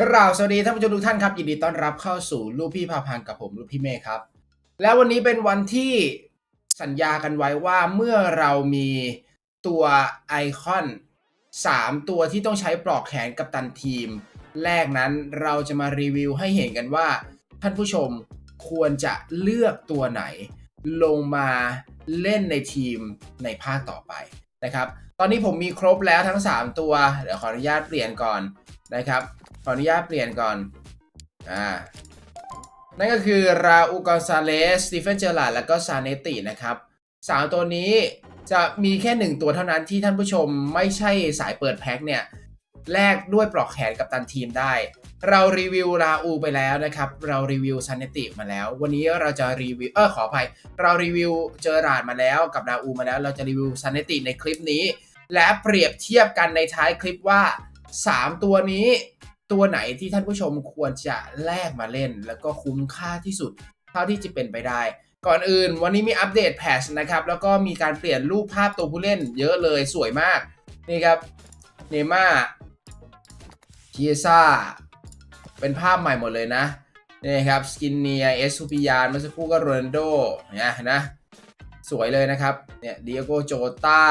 กราบสวัสดีท่านผู้ชมทุกท่านครับยินดีต้อนรับเข้าสู่ลูกพี่พาพังกับผมลูกพี่เมฆครับ แล้ววันนี้เป็นวันที่สัญญากันไว้ว่าเมื่อเรามีตัวไอคอน 3 ตัวที่ต้องใช้ปลอกแขนกับตันทีม แรกนั้นเราจะมารีวิวให้เห็นกันว่า ท่านผู้ชมควรจะเลือกตัวไหน ลงมาเล่นในทีมในภาคต่อไปนะครับ ตอนนี้ผมมีครบแล้วทั้ง 3 ตัว เดี๋ยวขออนุญาตเปลี่ยนก่อนนะครับ ขออนุญาตเปลี่ยนก่อน อ่า นั่นก็คือราอูกอนซาเลสสตีเฟนเจอร์ลาดแล้วก็ซาเนตินะครับสามตัวนี้จะมีแค่หนึ่งตัวเท่านั้นที่ท่านผู้ชมไม่ใช่สายเปิดแพ็คเนี่ยแลกด้วยปลอกแขนกับตันทีมได้ เรารีวิวราอูไปแล้วนะครับ เรารีวิวซาเนติมาแล้ว วันนี้เราจะรีวิวเออขออภัย เรารีวิวเจอราดมาแล้วกับราอูมาแล้ว เราจะรีวิวซาเนติในคลิปนี้ และเปรียบเทียบกันในท้ายคลิปว่า 3 ตัวนี้ ตัวไหนที่ท่านผู้ชมควรจะแลกมาเล่น แล้วก็คุ้มค่าที่สุด เท่าที่จะเป็นไปได้ ก่อนอื่นวันนี้มีอัปเดตแพทชนะครับ แล้วก็มีการเปลี่ยนรูปภาพตัวผู้เล่นเยอะเลยสวยมาก นี่ครับเนม่าเคียซ่าเป็นภาพใหม่หมดเลยนะนี่ครับสกินเนียเอสซูปิยานเมื่อสักครู่ก็โรนัลโดเนี่ยนะสวยเลยนะครับเนี่ยเดียโกโจตา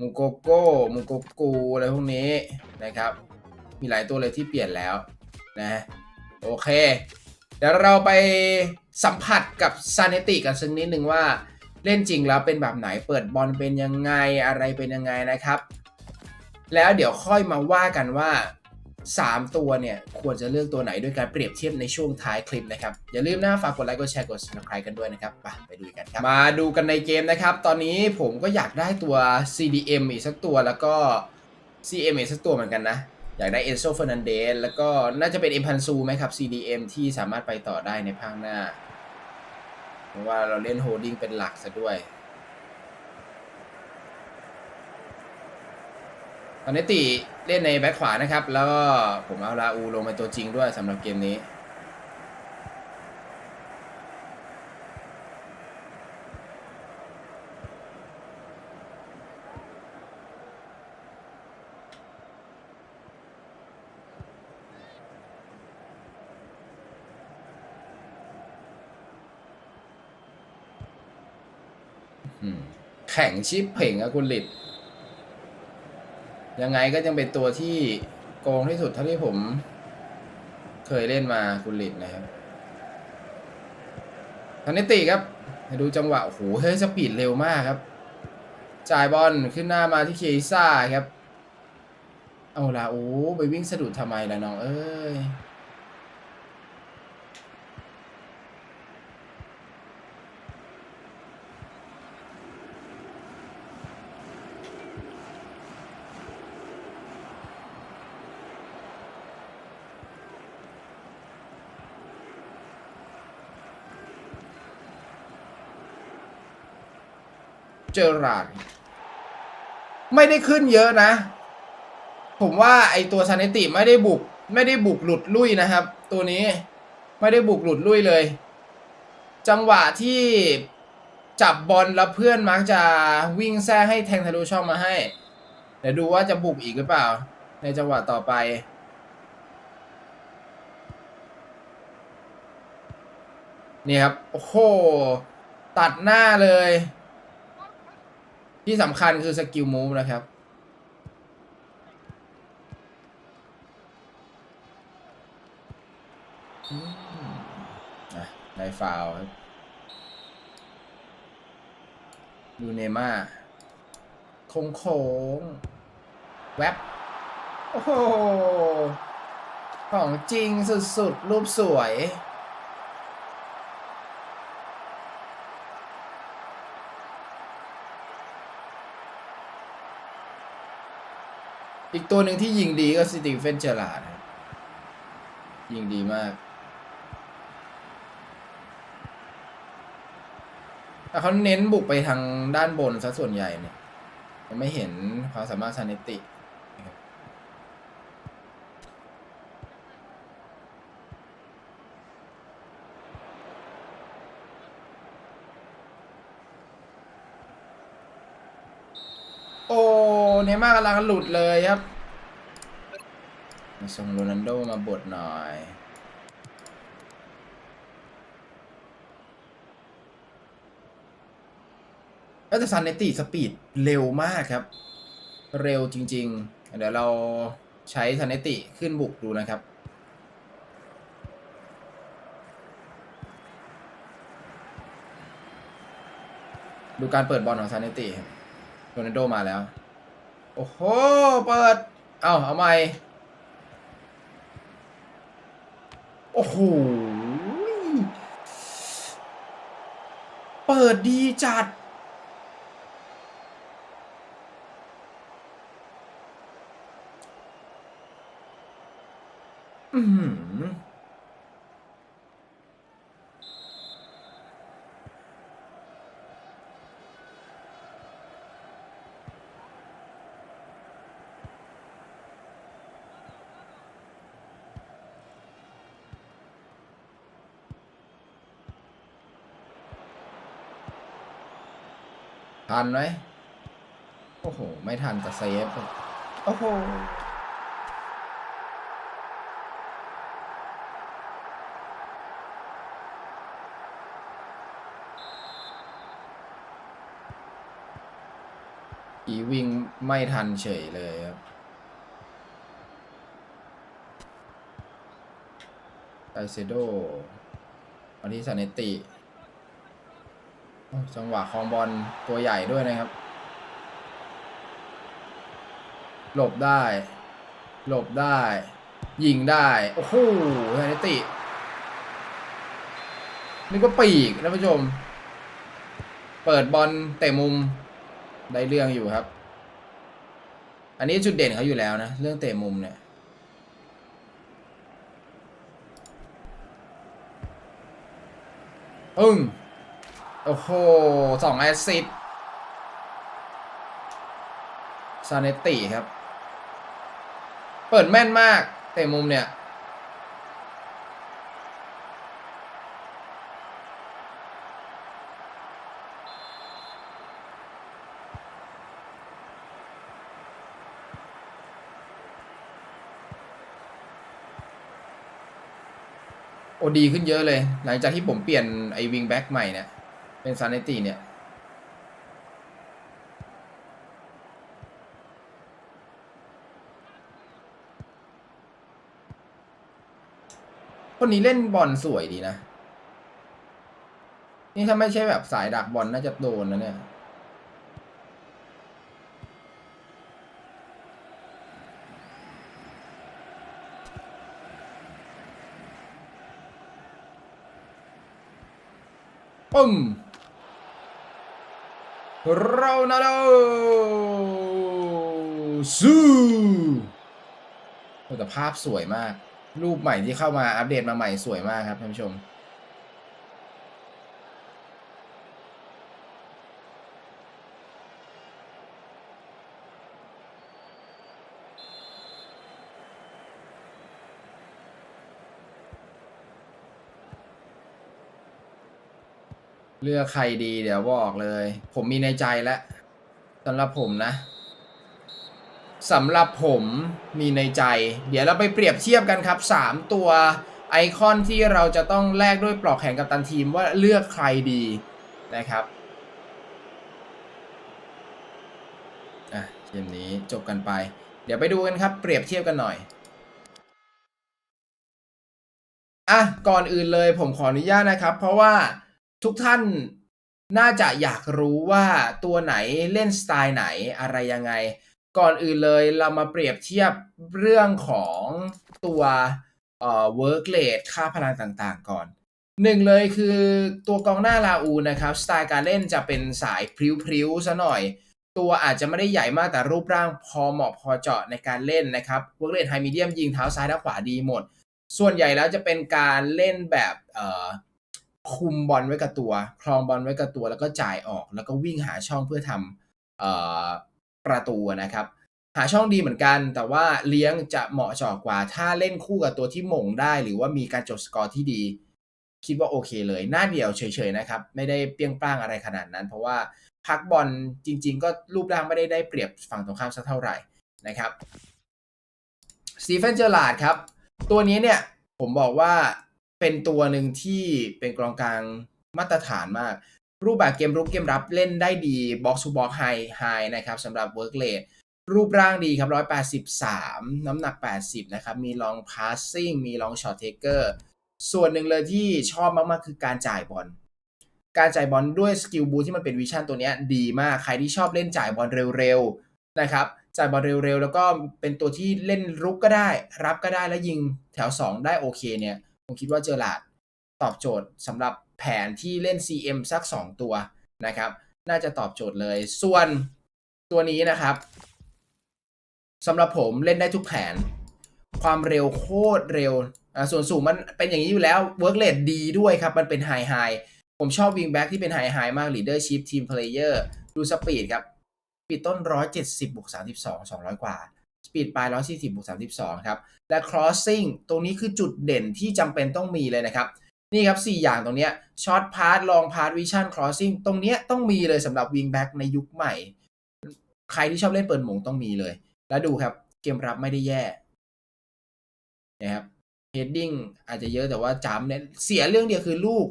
มูโกโก้มูโกกูอะไรพวกนี้นะครับ มีหลายตัวเลยที่เปลี่ยนแล้วนะโอเค เดี๋ยวเราไปสัมผัสกับซาเนติกันสักนิดหนึ่งว่าเล่นจริงแล้วเป็นแบบไหนเปิดบอลเป็นยังไงอะไรเป็นยังไงนะครับ แล้วเดี๋ยวค่อยมาว่ากันว่า 3 ตัวเนี่ย ควรจะเลือกตัวไหนด้วยการเปรียบเทียบในช่วงท้ายคลิปนะครับ อย่าลืมนะฝากกดไลค์กดแชร์กด subscribe กันด้วยนะครับไปไปดูกันครับ มาดูกันในเกมนะครับ ตอนนี้ผมก็อยากได้ตัว CDM อีกสักตัวแล้วก็ CM อีกสักตัวเหมือนกันนะ อยากได้เอนโซเฟอร์นันเดสแล้วก็น่าจะเป็นเอ็มพันซูไหมครับ CDM ที่สามารถไปต่อได้ในภาคหน้า เพราะว่าเราเล่นโฮดดิ้งเป็นหลักซะด้วย ตอนนี้ติเล่นในแบ็คขวานะครับ แล้วก็ผมเอาลาอูลงเป็นตัวจริงด้วยสำหรับเกมนี้ แข่งชิปเพ่งอะคุณลิดยังไงก็ยังเป็นตัวที่โกงที่สุดเท่าที่ผม เคยเล่นมาคุณลิดนะครับทันนิติครับให้ดูจังหวะโอ้โหเฮ้ยสปีดเร็วมากครับ จ่ายบอลขึ้นหน้ามาที่เคซ่าครับ เอาละโอ้ไปวิ่งสะดุดทำไมล่ะน้องเอ้ย เจอราดไม่ได้ขึ้นเยอะนะ ผมว่าไอตัวซาเนติไม่ได้บุก ไม่ได้บุกหลุดลุ่ยนะครับ ตัวนี้ไม่ได้บุกหลุดลุ่ยเลย จังหวะที่จับบอลแล้วเพื่อนมักจะวิ่งแซ่ให้แทงทะลุช่องมาให้ เดี๋ยวดูว่าจะบุกอีกหรือเปล่า ในจังหวะต่อไปนี่ครับ โอ้โห ตัดหน้าเลย ที่สำคัญคือสกิลมูฟนะครับอืมอะได้ฟาวครับดูเนม่าโค้งโค้งแวบโอ้โห ของจริงสุดๆ รูปสวย อีกตัวหนึ่งที่ยิงดีก็สตีเฟนเจอร์าร์ดยิงดีมาก แต่เขาเน้นบุกไปทางด้านบนซะส่วนใหญ่เนี่ยยังไม่เห็นความสามารถซาเนตินะครับโอ้เน ย์มากำลังหลุดเลยครับมาส่งโรนัลโดมาบดหน่อยก็จะซันเนติสปีดเร็วมากครับ เร็วจริง ๆ เดี๋ยวเราใช้ซันเนติขึ้นบุกดูนะครับดูการเปิดบอลของซานเนติโรนัลโดมาแล้ว โอ้โห เปิด เอ้าเอาใหม่ โอ้โห เปิดดีจัด อือ ทันไหมโอ้โห ไม่ทันแต่เซฟ โอ้โห อีวิ่งไม่ทันเฉยเลยครับไอเซโดมาที่ซาเนติโอ้ จังหวะคลองบอลตัวใหญ่ด้วยนะครับ หลบได้ หลบได้ ยิงได้ โอ้โหซาเนตินี่ก็ปีกนะผู้ชม เปิดบอลเตะมุมได้เรื่องอยู่ครับ อันนี้จุดเด่นเขาอยู่แล้วนะ เรื่องเตะมุมเนี่ยอึ้ง โอ้โหสองแอสซิสซาเนตติครับ เปิดแม่นมาก เตะมุมเนี่ย โอ้ดีขึ้นเยอะเลย หลังจากที่ผมเปลี่ยนไอวิงแบ็กใหม่เนี่ย เป็นซานเนติเนี่ย คนนี้เล่นบอลสวยดีนะ นี่ถ้าไม่ใช่แบบสายดักบอลน่าจะโดนนะเนี่ยปึ้ม โรนัลโดซูแต่ภาพสวยมาก รูปใหม่ที่เข้ามาอัปเดตมาใหม่สวยมากครับท่านผู้ชม เลือกใครดีเดี๋ยวบอกเลย ผมมีในใจแล้วสำหรับผมนะสำหรับผมมีในใจ เดี๋ยวเราไปเปรียบเทียบกันครับ 3 ตัวไอคอนที่เราจะต้องแลกด้วยปลอกแขนกับตันทีมว่าเลือกใครดีนะครับอะเกมนี้จบกันไป เดี๋ยวไปดูกันครับ เปรียบเทียบกันหน่อยอะก่อนอื่นเลยผมขออนุญาตนะครับ เพราะว่า ทุกท่านน่าจะอยากรู้ว่าตัวไหนเล่นสไตล์ไหนอะไรยังไง ก่อนอื่นเลยเรามาเปรียบเทียบเรื่องของตัวเอ่อ work rate ค่าพลังต่างๆ ก่อนหนึ่งเลยคือตัวกองหน้าลาอูนะครับ สไตล์การเล่นจะเป็นสายพริ้วๆซะหน่อย ตัวอาจจะไม่ได้ใหญ่มากแต่รูปร่างพอเหมาะพอเจาะในการเล่นนะครับ work rate high medium ยิงเท้าซ้ายเท้าขวาดีหมด ส่วนใหญ่แล้วจะเป็นการเล่นแบบเอ่อ คุมบอลไว้กับตัวครองบอลไว้กับตัว แล้วก็จ่ายออก แล้วก็วิ่งหาช่องเพื่อทำออประตูนะครับ หาช่องดีเหมือนกัน แต่ว่าเลี้ยงจะเหมาะเจาะกว่า ถ้าเล่นคู่กับตัวที่มงได้ หรือว่ามีการจดสกอร์ที่ดี คิดว่าโอเคเลย หน้าเดียวเฉยๆนะครับ ไม่ได้เปรี้ยงปร้างอะไรขนาดนั้น เพราะว่าพักบอลจริง ๆ ก็รูปร่างไม่ได้ได้เปรียบฝั่งตรงข้ามสักเท่าไหร่นะครับสตีเฟนเจอร์ลาดครับ ตัวนี้เนี่ยผมบอกว่า เป็นตัวหนึ่งที่เป็นกองกลางมาตรฐานมาก รูปแบบเกมรุกเกมรับเล่นได้ดีบ็อกซ์ o ูบ็อกไฮไฮนะครับสำหรับเวิร์กเลดรูปร่างดีครับ 183 น้ำหนัก 80 นะครับ มีลองพาสซิ่ง มีลองช็อตเทเกอร์ ส่วนหนึ่งเลยที่ชอบมาก ๆ คือการจ่ายบอล การจ่ายบอลด้วยสกิลบูที่มันเป็นวิชั่นตัวนี้ดีมาก ใครที่ชอบเล่นจ่ายบอลเร็ว ๆ นะครับ จ่ายบอลเร็ว ๆ แล้วก็เป็นตัวที่เล่นรุกก็ได้ รับก็ได้ แล้วยิงแถว 2 ได้โอเคเนี่ย ผมคิดว่าเจอหลาดตอบโจทย์สำหรับแผนที่เล่น CM สัก 2 ตัวนะครับ น่าจะตอบโจทย์เลย ส่วนตัวนี้นะครับสำหรับผมเล่นได้ทุกแผน ความเร็วโคตรเร็ว ส่วนสูงมันเป็นอย่างนี้อยู่แล้วเวิร์กเลดดีด้วยครับ มันเป็นไฮไฮผมชอบวิงแบ็กที่เป็นไฮไฮมาก leadership team player ดูสปีดครับ ปีต้น 170บวก32 200 กว่า ปีดปลาย140บวก32 ครับ และ crossing ตรงนี้คือจุดเด่นที่จำเป็นต้องมีเลยนะครับ นี่ครับ 4 อย่างตรงนี้ short pass long pass vision crossing ตรงนี้ต้องมีเลยสำหรับ wing back ในยุคใหม่ ใครที่ชอบเล่นเปิดหมงต้องมีเลย แล้วดูครับ เกมรับไม่ได้แย่นะครับ heading อาจจะเยอะแต่ว่าจำเนี่ยเสียเรื่องเดียวคือลูก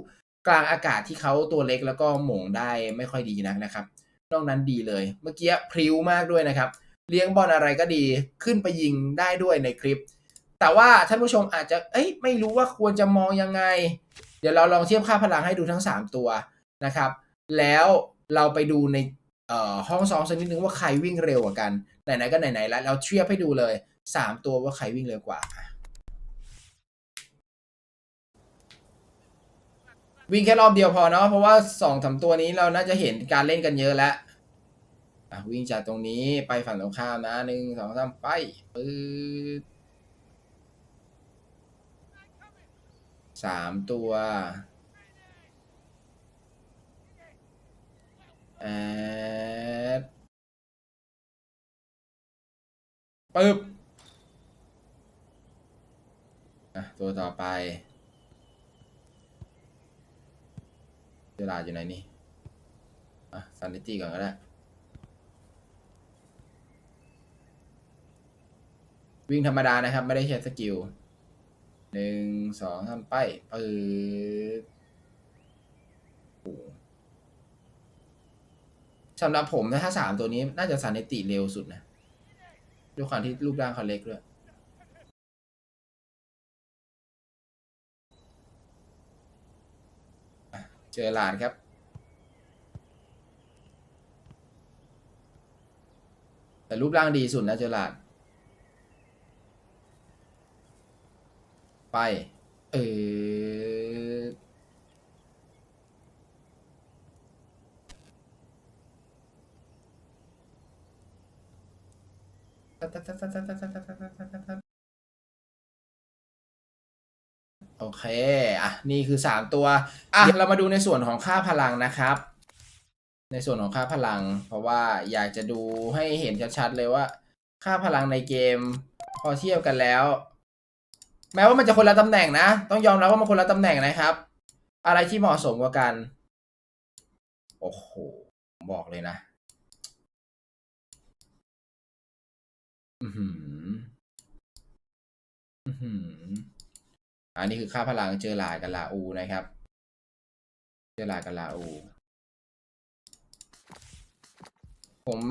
กลางอากาศที่เขาตัวเล็กแล้วก็หม่งได้ไม่ค่อยดีนักนะครับ นอกนั้นดีเลย เมื่อกี้พริ้วมากด้วยนะครับ เลี้ยงบอลอะไรก็ดีขึ้นไปยิงได้ด้วยในคลิป แต่ว่าท่านผู้ชมอาจจะเอ้ยไม่รู้ว่าควรจะมองยังไง เดี๋ยวเราลองเทียบค่าพลังให้ดูทั้ง 3 ตัวนะครับ แล้วเราไปดูในห้องซ้อมสักนิดนึงว่าใครวิ่งเร็วกว่ากันไหนๆก็ไหนๆแล้วเราเทียบให้ดูเลย 3 ตัวว่าใครวิ่งเร็วกว่า วิ่งแค่รอบเดียวพอเนาะเพราะว่าสองสามตัวนี้เราน่าจะเห็นการเล่นกันเยอะแล้ว อะวิ่งจากตรงนี้ไปฝั่งตรงข้ามนะหนึ่งสองสามไปปื๊ดสามตัวแอดปึ๊บอะตัวต่อไปเวลาอยู่ไหนนี่อะซันนิตี้ก่อนก็ได้ วิ่งธรรมดานะครับ ไม่ได้ใช้สกิลหนึ่งสองสามไปปืดโอ้สำหรับผมนะถ้าสามตัวนี้น่าจะซันนิติเร็วสุดนะด้วยความที่รูปร่างเขาเล็กด้วยเจอหลาดครับ แต่รูปร่างดีสุดนะเจอหลาด ไป เออโอเค อะ นี่คือสามตัว อะ เรามาดูในส่วนของค่าพลังนะครับ ในส่วนของค่าพลัง เพราะว่าอยากจะดูให้เห็นชัดๆเลยว่า ค่าพลังในเกม พอเทียบกันแล้ว แม้ว่ามันจะคนละตำแหน่งนะ ต้องยอมรับว่ามันคนละตำแหน่งนะครับ อะไรที่เหมาะสมกว่ากัน โอ้โห บอกเลยนะอือหืออือหืออันนี้คือค่าพลังเจอหลาดกับลาอูนะครับ เจอหลาดกับลาอู ผม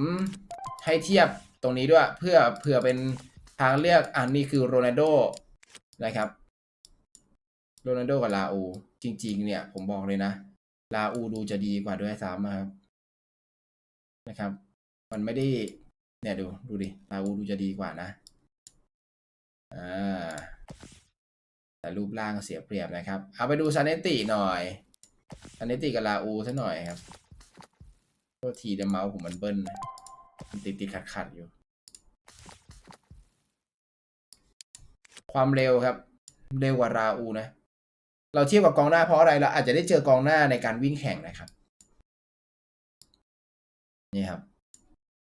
ให้เทียบตรงนี้ด้วย เพื่อเผื่อเป็นทางเลือกอันนี้คือโรนัลโด นะครับโรนัลโดกับลาอู จริง ๆ เนี่ย ผมบอกเลยนะ ลาอูดูจะดีกว่าด้วยซ้ำนะครับ นะครับ มันไม่ได้ เนี่ยดู ดูดิ ลาอูดูจะดีกว่านะ อ่า แต่รูปร่างเสียเปรียบนะครับ เอาไปดูซานเนติหน่อยซานเนติกับลาอูซะหน่อยครับโทษทีเดเมาส์ผมมันเบิ้ลติดติดขัดขัดอยู่ ความเร็วครับ เร็วกว่าราอูนะ เราเทียบกับกองหน้าเพราะอะไรเราอาจจะได้เจอกองหน้าในการวิ่งแข่งนะครับ นี่ครับ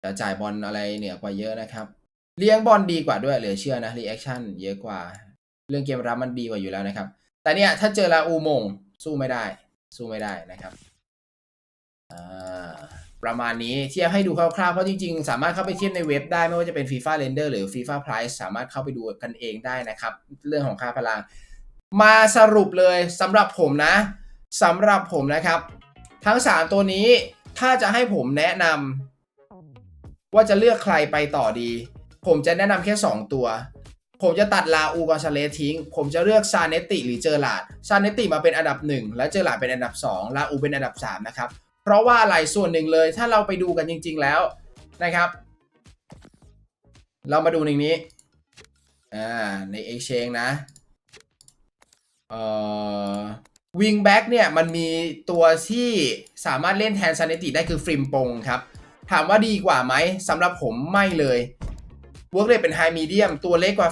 แต่จ่ายบอลอะไรเหนือกว่าเยอะนะครับเลี้ยงบอลดีกว่าด้วยเหลือเชื่อนะรีแอคชั่นเยอะกว่า เรื่องเกมรับมันดีกว่าอยู่แล้วนะครับ แต่เนี่ยถ้าเจอลาอูมงสู้ไม่ได้ สู้ไม่ได้นะครับอ่า ประมาณนี้เทียบให้ดูคร่าวๆ เพราะจริงๆ สามารถเข้าไปเทียบในเว็บได้ไม่ว่าจะเป็น FIFA Render หรือ FIFA Price สามารถเข้าไปดูกันเองได้นะครับ เรื่องของค่าพลัง มาสรุปเลยสำหรับผมนะสำหรับผมนะครับ ทั้ง 3 ตัวนี้ถ้าจะให้ผมแนะนำว่าจะเลือกใครไปต่อดี ผมจะแนะนำแค่ 2 ตัว ผมจะตัดลาอูกอนซาเลสทิ้ง ผมจะเลือกซานเนติหรือเจอร์ลาดซานเนติมาเป็นอันดับ 1 และเจอร์ลาดเป็นอันดับ 2 ลาอูเป็นอันดับ 3 นะครับ เพราะว่าอะไรส่วนหนึ่งเลย ถ้าเราไปดูกันจริง ๆแล้วนะครับ เรามาดูในนี้อ่าใน Exchange นะเอ่อวิงแบ็กเนี่ยมันมีตัวที่สามารถเล่นแทนซาเนติได้คือฟริมปงครับ ถามว่าดีกว่าไหมสำหรับผมไม่เลยเวิร์กเลยเป็นไฮมีเดียมตัวเล็กกว่า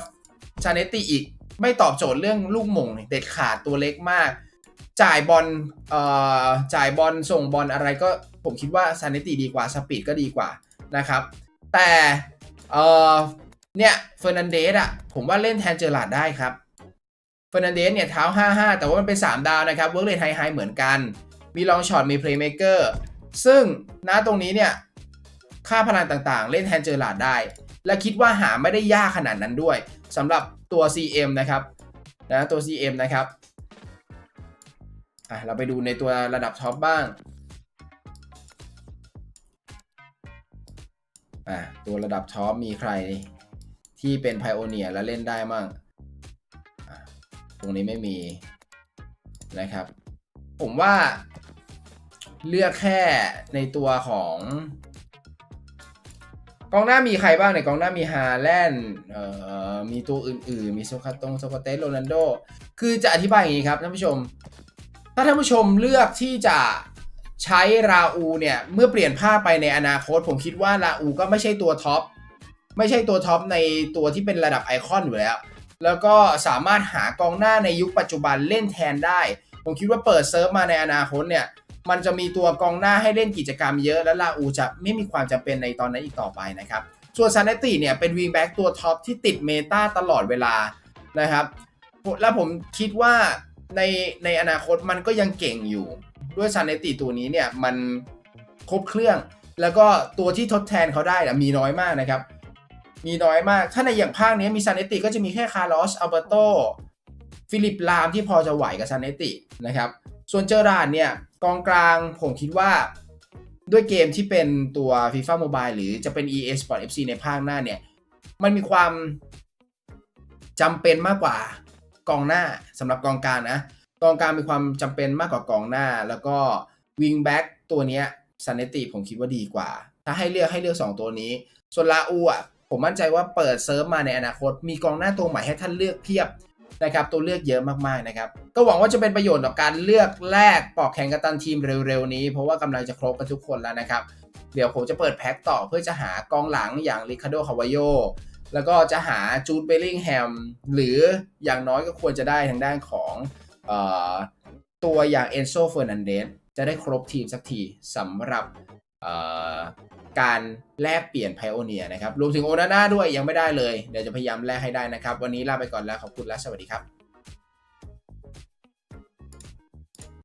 ซาเนติอีก ไม่ตอบโจทย์เรื่องลูกหมงเด็ดขาดตัวเล็กมาก จ่ายบอลเอ่อจ่ายบอลส่งบอลอะไรก็ผมคิดว่าซาเนติดีกว่าสปีดก็ดีกว่านะครับ แต่เอ่อเนี่ยเฟอร์นันเดสอะผมว่าเล่นแทนเจอร์ลาดได้ครับเฟอร์นันเดสเนี่ยเท้า 55 แต่ว่ามันเป็น 3 ดาวนะครับเวิร์กเลทไฮไฮเหมือนกัน มีลองช็อตมีเพลย์เม k เกอร์ซึ่งณตรงนี้เนี่ยค่าพลังต่างๆ เล่นแทนเจอร์ลาดได้ และคิดว่าหาไม่ได้ยากขนาดนั้นด้วยสำหรับตัว CM นะครับนะตัว CM นะครับ อะเราไปดูในตัวระดับท็อปบ้างอะตัวระดับท็อปมีใครที่เป็นไพโอเนียและเล่นได้มั่งตรงนี้ไม่มีนะครับ ผมว่าเลือกแค่ในตัวของกองหน้ามีใครบ้างในกองหน้ามีฮาแลนด์เอ่อมีตัวอื่นๆ มีโซคาตงโซคาเตสโรนันโด คือจะอธิบายอย่างนี้ครับท่านผู้ชม ถ้าท่านผู้ชมเลือกที่จะใช้ราอูเนี่ยเมื่อเปลี่ยนภาพไปในอนาคต ผมคิดว่าราอูก็ไม่ใช่ตัวท็อปไม่ใช่ตัวท็อปในตัวที่เป็นระดับไอคอนอยู่แล้ว แล้วก็สามารถหากองหน้าในยุคปัจจุบันเล่นแทนได้ ผมคิดว่าเปิดเซิร์ฟมาในอนาคตเนี่ยมันจะมีตัวกองหน้าให้เล่นกิจกรรมเยอะ และลาอูจะไม่มีความจำเป็นในตอนนั้นอีกต่อไปนะครับ ส่วนซานเนติเนี่ยเป็นวีแบ็กตัวท็อปที่ติดเมตาตลอดเวลานะครับ แล้วผมคิดว่า ในในอนาคตมันก็ยังเก่งอยู่ ด้วยซานเนติตัวนี้เนี่ยมันครบเครื่อง แล้วก็ตัวที่ทดแทนเขาได้นะมีน้อยมากนะครับ มีน้อยมาก ถ้าในอย่างภาคนี้มีซานเนติก็จะมีแค่คาร์ลอสอัลเบโตฟิลิปลามที่พอจะไหวกับซานเนตินะครับ ส่วนเจอร์ราร์ดเนี่ยกองกลางผมคิดว่าด้วยเกมที่เป็นตัว FIFA Mobile หรือจะเป็น EA Sport FC ในภาคหน้าเนี่ย มันมีความจำเป็นมากกว่า กองหน้าสำหรับกองกลางนะกองกลางมีความจำเป็นมากกว่ากองหน้า แล้วก็วิงแบ็กตัวเนี้ยซานเนติผมคิดว่าดีกว่า ถ้าให้เลือกให้เลือก 2 ตัวนี้ ส่วนลาอูอะผมมั่นใจว่าเปิดเซิร์ฟมาในอนาคต มีกองหน้าตัวใหม่ให้ท่านเลือกเพียบนะครับตัวเลือกเยอะมากๆนะครับ ก็หวังว่าจะเป็นประโยชน์ต่อการเลือกแลกปอกแข่งกัปตันทีมเร็วๆนี้ เพราะว่ากำลังจะครบกันทุกคนแล้วนะครับ เดี๋ยวผมจะเปิดแพ็คต่อเพื่อจะหากองหลังอย่างริคาโดคาวาโย แล้วก็จะหาจูดเบลลิงแฮมหรืออย่างน้อยก็ควรจะได้ทางด้านของอตัวอย่างเอนโซเฟอร์นันเดสจะได้ครบทีมสักทีสำหรับการแลกเปลี่ยนไพโอเนียนะครับ รวมถึงโอนาน่าด้วยยังไม่ได้เลย เดี๋ยวจะพยายามแลกให้ได้นะครับ วันนี้ลาไปก่อนแล้ว ขอบคุณและสวัสดีครับ